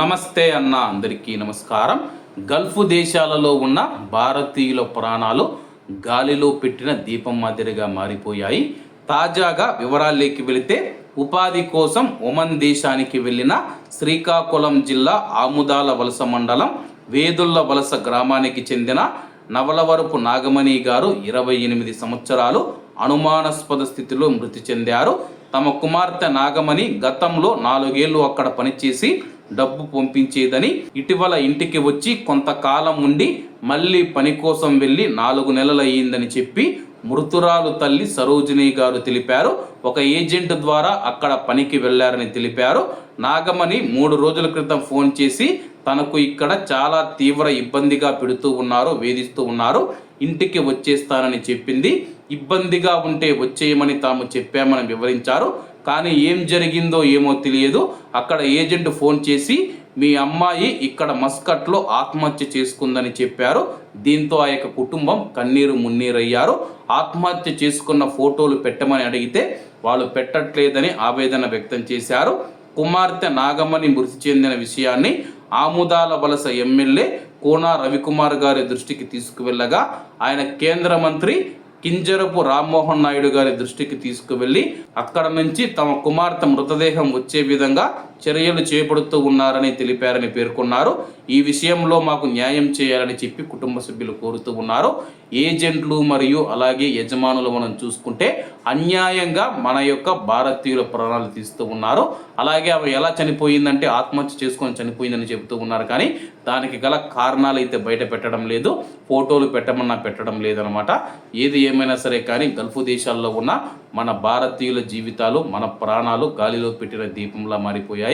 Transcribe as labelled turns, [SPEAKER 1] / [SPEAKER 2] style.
[SPEAKER 1] నమస్తే అన్న అందరికీ నమస్కారం. గల్ఫ్ దేశాలలో ఉన్న భారతీయుల ప్రాణాలు గాలిలో పెట్టిన దీపం మాదిరిగా మారిపోయాయి. తాజాగా వివరాల్లోకి వెళితే ఉపాధి కోసం ఒమన్ దేశానికి వెళ్ళిన శ్రీకాకుళం జిల్లా ఆముదాల వలస మండలం వేదుల్ల వలస గ్రామానికి చెందిన నవలవరపు నాగమణి గారు ఇరవై ఎనిమిది సంవత్సరాలు అనుమానాస్పద స్థితిలో మృతి చెందారు. తమ కుమార్తె నాగమణి గతంలో నాలుగేళ్ళు అక్కడ పనిచేసి డబ్బు పంపించేదని ఇటీవల ఇంటికి వచ్చి కొంతకాలం ఉండి మళ్ళీ పని కోసం వెళ్ళి నాలుగు నెలలయ్యిందని చెప్పి మృతురాలు తల్లి సరోజిని గారు తెలిపారు. ఒక ఏజెంట్ ద్వారా అక్కడ పనికి వెళ్ళారని తెలిపారు. నాగమణి మూడు రోజుల క్రితం ఫోన్ చేసి తనకు ఇక్కడ చాలా తీవ్ర ఇబ్బందిగా పెడుతూ ఉన్నారు వేధిస్తూ ఉన్నారు. ఇంటికి వచ్చేస్తానని చెప్పింది. ఇబ్బందిగా ఉంటే వచ్చేయమని తాము చెప్పామని వివరించారు. కానీ ఏం జరిగిందో ఏమో తెలియదు. అక్కడ ఏజెంట్ ఫోన్ చేసి మీ అమ్మాయి ఇక్కడ మస్కట్లో ఆత్మహత్య చేసుకుందని చెప్పారు. దీంతో ఆ యొక్క కుటుంబం కన్నీరు మున్నీరయ్యారు. ఆత్మహత్య చేసుకున్న ఫోటోలు పెట్టమని అడిగితే వాళ్ళు పెట్టట్లేదని ఆవేదన వ్యక్తం చేశారు. కుమార్తె నాగమణి మృతి చెందిన విషయాన్ని ఆముదాల వలస ఎమ్మెల్యే కోనా రవికుమార్ గారి దృష్టికి తీసుకువెళ్ళగా ఆయన కేంద్ర మంత్రి కింజరపు రామ్మోహన్ నాయుడు గారి దృష్టికి తీసుకువెళ్ళి అక్కడ నుంచి తమ కుమార్తె మృతదేహం వచ్చే విధంగా చర్యలు చేపడుతూ ఉన్నారని తెలిపారని పేర్కొన్నారు. ఈ విషయంలో మాకు న్యాయం చేయాలని చెప్పి కుటుంబ సభ్యులు కోరుతూ ఉన్నారు. ఏజెంట్లు మరియు అలాగే యజమానులు మనం చూసుకుంటే అన్యాయంగా మన యొక్క భారతీయుల ప్రాణాలు తీస్తూ ఉన్నారు. అలాగే ఆమె ఎలా చనిపోయిందంటే ఆత్మహత్య చేసుకొని చనిపోయిందని చెబుతూ ఉన్నారు. కానీ దానికి గల కారణాలు అయితే బయట పెట్టడం లేదు. ఫోటోలు పెట్టమన్నా పెట్టడం లేదనమాట ఏది ఏమైనా సరే కానీ గల్ఫ్ దేశాల్లో ఉన్న మన భారతీయుల జీవితాలు మన ప్రాణాలు గాలిలో పెట్టిన దీపంలా మారిపోయాయి.